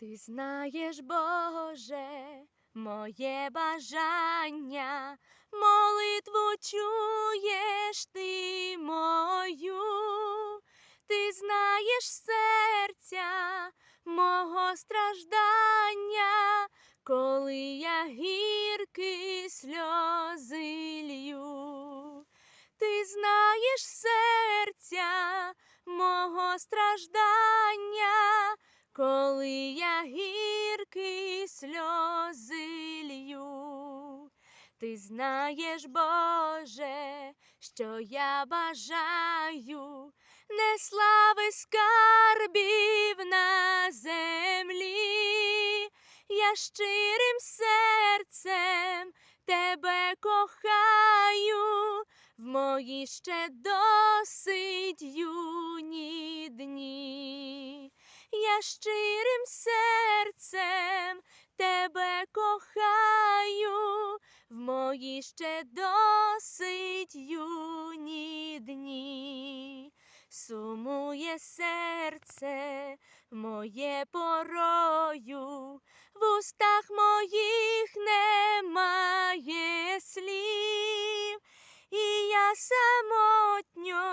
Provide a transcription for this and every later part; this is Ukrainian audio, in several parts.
Ти знаєш, Боже, моє бажання, молитву чуєш ти мою, ти знаєш серця мого страждання, коли я гіркі сльози лью. Ти знаєш серця мого страждання, коли я гіркі сльози лью. Ти знаєш, Боже, що я бажаю, не слави скарбів на землі, я щирим серцем тебе кохаю, в мої ще досить Щирим серцем тебе кохаю, в мої ще досить юні дні. Сумує серце моє порою, в устах моїх немає слів, і я самотньо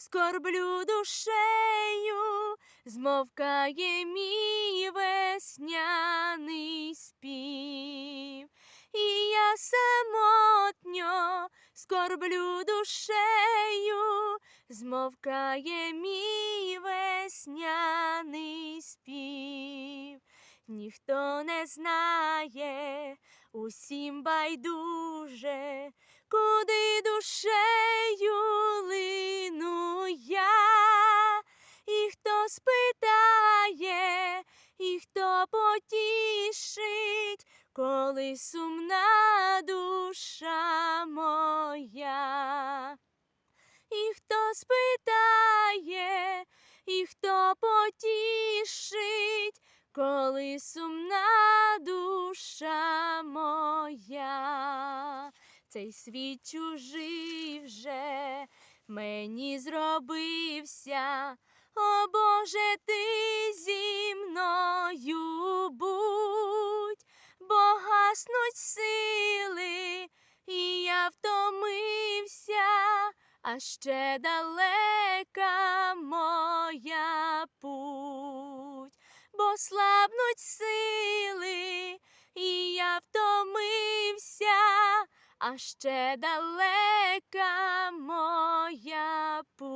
скорблю душею, змовкає мій весняний спів, і я самотньо скорблю душею, змовкає мій весняний спів. Ніхто не знає, усім байдуже, куди душею коли сумна душа моя. І хто спитає, і хто потішить, коли сумна душа моя, цей світ чужий вже мені зробився. О Боже, ти зі мною гаснуть сили, і я втомився, а ще далека моя путь, бо слабнуть сили, і я втомився, а ще далека моя путь.